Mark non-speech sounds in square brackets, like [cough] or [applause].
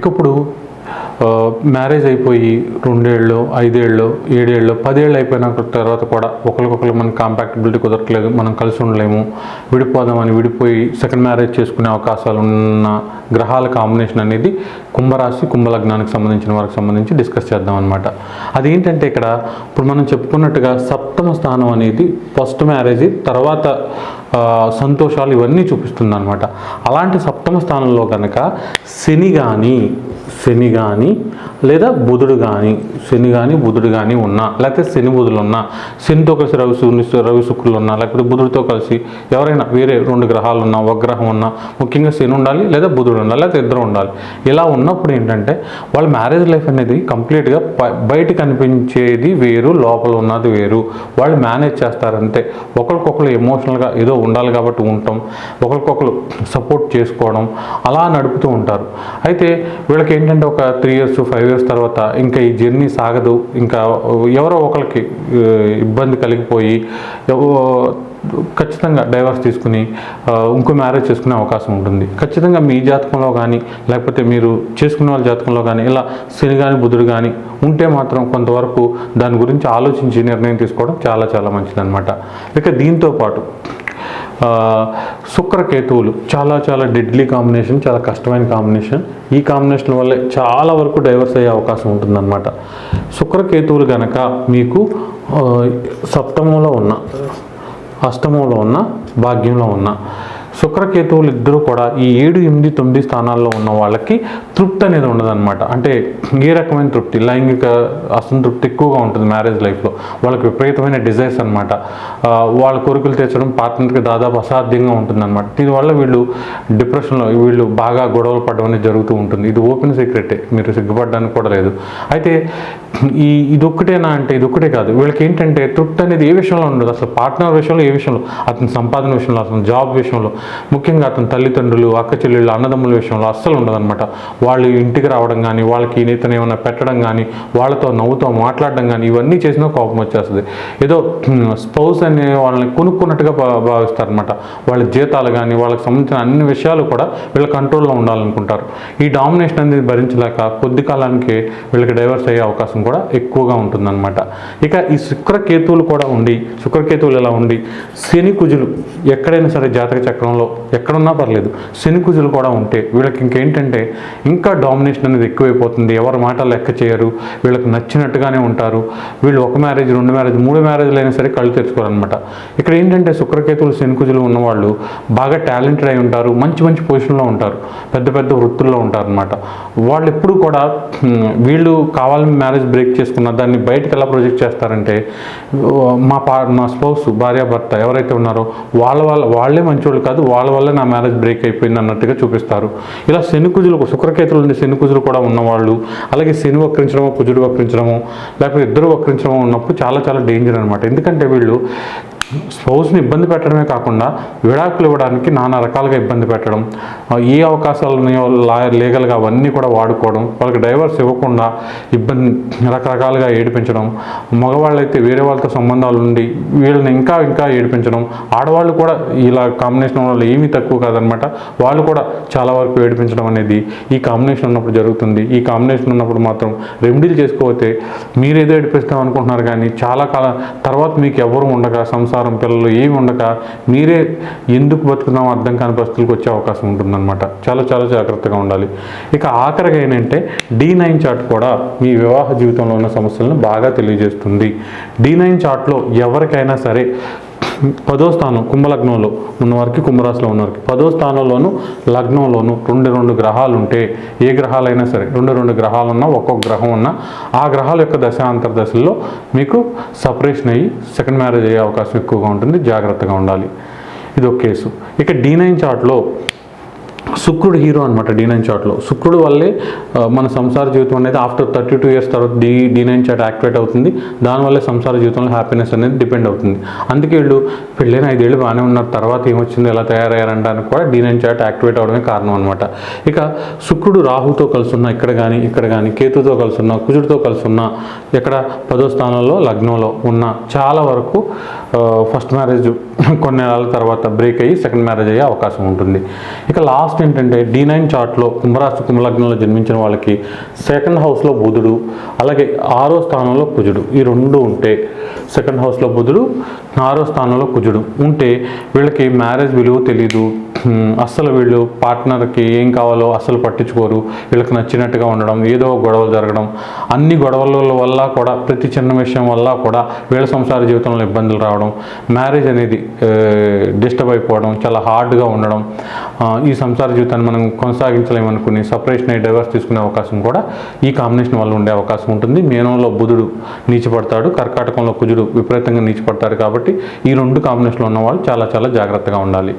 ఇక ఇప్పుడు మ్యారేజ్ అయిపోయి రెండేళ్ళు ఐదేళ్ళు ఏడేళ్ళు పదేళ్ళు అయిపోయిన తర్వాత కూడా ఒకరికొకరు మనం కాంపాక్టబిలిటీ కుదరట్లేదు మనం కలిసి ఉండలేము. విడిపోదామని విడిపోయి సెకండ్ మ్యారేజ్ చేసుకునే అవకాశాలు ఉన్న గ్రహాల కాంబినేషన్ అనేది కుంభరాశి కుంభలగ్నానికి సంబంధించిన వారికి సంబంధించి డిస్కస్ చేద్దాం అనమాట అదేంటంటే ఇక్కడ ఇప్పుడు మనం చెప్పుకున్నట్టుగా సప్తమ స్థానం అనేది ఫస్ట్ మ్యారేజ్ తర్వాత సంతోషాలు ఇవన్నీ చూపిస్తుంది అనమాట అలాంటి సప్తమ స్థానంలో కనుక శని కానీ శని కానీ లేదా బుధుడు కానీ శని కానీ బుధుడు కానీ ఉన్నా లేకపోతే శని బుధులు ఉన్నా శనితో కలిసి రవి శు- రవి శుక్రులు ఉన్నా లేకపోతే బుధుడితో కలిసి ఎవరైనా వేరే రెండు గ్రహాలు ఉన్నా ఒక గ్రహం ఉన్నా ముఖ్యంగా శని ఉండాలి లేదా బుధుడు ఉండాలి లేకపోతే ఇద్దరు ఉండాలి. ఇలా ఉన్నప్పుడు ఏంటంటే వాళ్ళ మ్యారేజ్ లైఫ్ అనేది కంప్లీట్గా బయట కనిపించేది వేరు లోపల ఉన్నది వేరు. వాళ్ళు మేనేజ్ చేస్తారంటే ఒకరికొకరు ఎమోషనల్గా ఏదో ఉండాలి కాబట్టి ఉండటం ఒకరికొకరు సపోర్ట్ చేసుకోవడం అలా నడుపుతూ ఉంటారు. అయితే వీళ్ళకి ఏంటంటే ఒక త్రీ ఇయర్స్ ఫైవ్ ఇయర్స్ తర్వాత ఇంకా ఈ జర్నీ సాగదు. ఇంకా ఎవరో ఒకరికి ఇబ్బంది కలిగిపోయి ఖచ్చితంగా డైవర్స్ తీసుకుని ఇంకో మ్యారేజ్ చేసుకునే అవకాశం ఉంటుంది. ఖచ్చితంగా మీ జాతకంలో కానీ లేకపోతే మీరు చేసుకునే వాళ్ళ జాతకంలో కానీ ఇలా శని కానీ బుధుడు కానీ ఉంటే మాత్రం కొంతవరకు దాని గురించి ఆలోచించి నిర్ణయం తీసుకోవడం చాలా చాలా మంచిదన్నమాట. ఇక దీంతో పాటు శుక్రకేతువులు. చాలా చాలా డెడ్లీ కాంబినేషన్ చాలా కష్టమైన కాంబినేషన్ ఈ కాంబినేషన్ వల్లే చాలా వరకు డైవర్స్ అయ్యే అవకాశం ఉంటుందన్నమాట. శుక్రకేతువులు కనుక మీకు సప్తమంలో ఉన్న అష్టమంలో ఉన్న భాగ్యంలో ఉన్న శుక్రకేతువులు ఇద్దరు కూడా ఈ ఏడు ఎనిమిది తొమ్మిది స్థానాల్లో ఉన్న వాళ్ళకి తృప్తి అనేది ఉండదన్నమాట. అంటే ఏ రకమైన తృప్తి? లైంగిక అసంతృప్తి ఎక్కువగా ఉంటుంది మ్యారేజ్ లైఫ్లో వాళ్ళకి విపరీతమైన డిజైర్స్ అనమాట వాళ్ళ కోరికలు తీర్చడం పార్ట్నర్కి దాదాపు అసాధ్యంగా ఉంటుందన్నమాట. దీనివల్ల వీళ్ళు డిప్రెషన్లో వీళ్ళు బాగా గొడవలు పడడం అనేది జరుగుతూ ఉంటుంది. ఇది ఓపెన్ సీక్రెటే మీరు సిగ్గుపడడానికి కూడా లేదు. అయితే ఈ ఇది ఒక్కటేనా అంటే ఇది ఒక్కటే కాదు. వీళ్ళకి ఏంటంటే తృప్తి అనేది ఏ విషయంలో ఉండదు. అసలు పార్ట్నర్ విషయంలో ఏ విషయంలో? అతని సంపాదన విషయంలో అతని జాబ్ విషయంలో. ముఖ్యంగా అతని తల్లిదండ్రులు అక్క చెల్లెళ్ళు అన్నదమ్ముల విషయంలో అస్సలు ఉండదన్నమాట. వాళ్ళు ఇంటికి రావడం కానీ వాళ్ళకి ఇతను ఏమైనా పెట్టడం కానీ వాళ్ళతో నవ్వుతో మాట్లాడడం కానీ ఇవన్నీ చేసినా కోపం వచ్చేస్తుంది. ఏదో స్పౌస్ అనే వాళ్ళని కొనుక్కున్నట్టుగా భా భావిస్తారనమాట వాళ్ళ జీతాలు కానీ వాళ్ళకి సంబంధించిన అన్ని విషయాలు కూడా వీళ్ళ కంట్రోల్లో ఉండాలనుకుంటారు. ఈ డామినేషన్ అనేది భరించలేక కొద్ది కాలానికి వీళ్ళకి డైవర్స్ అయ్యే అవకాశం కూడా ఎక్కువగా ఉంటుందన్నమాట. ఇక ఈ శుక్రకేతువులు కూడా ఉండి శుక్రకేతువులు ఇలా ఉండి శని కుజులు ఎక్కడైనా సరే జాతక చక్రంలో ఎక్కడున్నా పర్లేదు. శనికుజులు కూడా ఉంటే వీళ్ళకి ఇంకేంటంటే ఇంకా డామినేషన్ అనేది ఎక్కువైపోతుంది. ఎవరి మాట లెక్క చేయరు. వీళ్ళకి నచ్చినట్టుగానే ఉంటారు. వీళ్ళు ఒక మ్యారేజ్ రెండు మ్యారేజ్ మూడు మ్యారేజ్లు అయినా సరే కళ్ళు తెరుచుకోరనమాట ఇక్కడ ఏంటంటే శుక్రకేతువులు శనికుజులు ఉన్నవాళ్ళు బాగా టాలెంటెడ్ అయి ఉంటారు. మంచి మంచి పొజిషన్లో ఉంటారు. పెద్ద పెద్ద వృత్తుల్లో ఉంటారనమాట వాళ్ళు ఎప్పుడు కూడా వీళ్ళు కావాలని మ్యారేజ్ బ్రేక్ చేసుకున్న దాన్ని బయటకు ఎలా ప్రొజెక్ట్ చేస్తారంటే మా పా మా స్పౌస్ భార్యాభర్త ఎవరైతే ఉన్నారో వాళ్ళ వాళ్ళ వాళ్ళే మంచోళ్ళు కాదు వాళ్ళ వల్ల నా మ్యారేజ్ బ్రేక్ అయిపోయింది అన్నట్టుగా చూపిస్తారు. ఇలా శనికుజులు శుక్రకేతులు ఉండే శనికుజులు కూడా ఉన్నవాళ్ళు అలాగే శని వక్రించడము కుజుడు వక్రించడము లేకపోతే ఇద్దరు వక్రించడము ఉన్నప్పుడు చాలా చాలా డేంజర్ అనమాట ఎందుకంటే వీళ్ళు స్పౌస్ని ఇబ్బంది పెట్టడమే కాకుండా విడాకులు ఇవ్వడానికి నానా రకాలుగా ఇబ్బంది పెట్టడం ఏ అవకాశాలు ఉన్నాయో లీగల్గా అవన్నీ కూడా వాడుకోవడం వాళ్ళకి డైవర్స్ ఇవ్వకుండా ఇబ్బంది రకరకాలుగా ఏడిపించడం మగవాళ్ళు అయితే వేరే వాళ్ళతో సంబంధాలు ఉండి వీళ్ళని ఇంకా ఇంకా ఏడిపించడం ఆడవాళ్ళు కూడా ఇలా కాంబినేషన్ వాళ్ళు ఏమీ తక్కువ కాదనమాట వాళ్ళు కూడా చాలా వరకు ఏడిపించడం అనేది ఈ కాంబినేషన్ ఉన్నప్పుడు జరుగుతుంది. ఈ కాంబినేషన్ ఉన్నప్పుడు మాత్రం రెమెడీలు చేసుకోకపోతే మీరేదో ఏడిపిస్తాం అనుకుంటున్నారు కానీ చాలా కాలం తర్వాత మీకు ఎవరు ఉండగా సంసారం పిల్లలు ఏమి ఉండక మీరే ఎందుకు బతుకున్నాం అర్థం కాని పరిస్థితులకు వచ్చే అవకాశం ఉంటుందన్నమాట. చాలా చాలా జాగ్రత్తగా ఉండాలి. ఇక ఆఖరిగా ఏంటంటే డీ నైన్ చార్ట్ కూడా మీ వివాహ జీవితంలో ఉన్న సమస్యలను బాగా తెలియజేస్తుంది. డీ నైన్ చార్ట్లో ఎవరికైనా సరే పదో స్థానం కుంభలగ్నంలో ఉన్నవారికి కుంభరాశిలో ఉన్నవారికి పదో స్థానంలోను లగ్నంలోను రెండు రెండు గ్రహాలు ఉంటే ఏ గ్రహాలైనా సరే రెండు రెండు గ్రహాలు ఉన్నా ఒక్కొక్క గ్రహం ఉన్నా ఆ గ్రహాల యొక్క దశాంతర దశల్లో మీకు సపరేషన్ అయ్యి సెకండ్ మ్యారేజ్ అయ్యే అవకాశం ఎక్కువగా ఉంటుంది జాగ్రత్తగా ఉండాలి. ఇది ఒక కేసు. ఇక డీ నైన్ చార్ట్లో శుక్రుడు హీరో అనమాట డి నైన్ చాట్లో. శుక్రుడు వల్లే మన సంసార జీవితం అనేది ఆఫ్టర్ థర్టీ టూ ఇయర్స్ తర్వాత D D nine chat activate అవుతుంది. దానివల్లే సంసార జీవితంలో హ్యాపీనెస్ అనేది డిపెండ్ అవుతుంది. అందుకే వీళ్ళు పెళ్ళైన ఐదేళ్ళు బాగానే ఉన్నారు తర్వాత ఏమొచ్చింది ఎలా తయారయ్యారంటానికి కూడా డి నైన్ చాట్ యాక్టివేట్ అవడమే కారణం అనమాట ఇక శుక్రుడు రాహుతో కలిసి ఉన్న ఇక్కడ కానీ ఇక్కడ కానీ కేతుతో కలిసి ఉన్న కుజుడితో కలిసి ఉన్న ఇక్కడ పదో స్థానంలో లగ్నంలో ఉన్న చాలా వరకు ఫస్ట్ మ్యారేజ్ [laughs] కొన్ని నెలల తర్వాత బ్రేక్ అయ్యి సెకండ్ మ్యారేజ్ అయ్యే అవకాశం ఉంటుంది. ఇక లాస్ట్ ఏంటంటే డి నైన్ చార్ట్లో కుంభరాశి కుంభలగ్నంలో జన్మించిన వాళ్ళకి సెకండ్ హౌస్లో బుధుడు అలాగే ఆరో స్థానంలో కుజుడు. ఈ రెండు ఉంటే సెకండ్ హౌస్లో బుధుడు ఆరో స్థానంలో కుజుడు. ఉంటే వీళ్ళకి మ్యారేజ్ విలువ తెలీదు. అస్సలు వీళ్ళు పార్ట్నర్కి ఏం కావాలో అస్సలు పట్టించుకోరు. వీళ్ళకి నచ్చినట్టుగా ఉండడం ఏదో గొడవలు జరగడం. అన్ని గొడవల వల్ల కూడా ప్రతి చిన్న విషయం వల్ల కూడా వీళ్ళ సంసార జీవితంలో ఇబ్బందులు రావడం మ్యారేజ్ అనేది డిస్టర్బ్ అయిపోవడం చాలా హార్డ్గా ఉండడం ఈ సంసార జీవితాన్ని మనం కొనసాగించలేమనుకుని సపరేషన్ అయ్యి డైవర్స్ తీసుకునే అవకాశం కూడా ఈ కాంబినేషన్ వల్ల ఉండే అవకాశం ఉంటుంది. మేనంలో బుధుడు నీచిపడతాడు కర్కాటకంలో కుజుడు విపరీతంగా నీచిపడతాడు కాబట్టి ఈ రెండు కాంబినేషన్లో ఉన్న వాళ్ళు చాలా చాలా జాగ్రత్తగా ఉండాలి.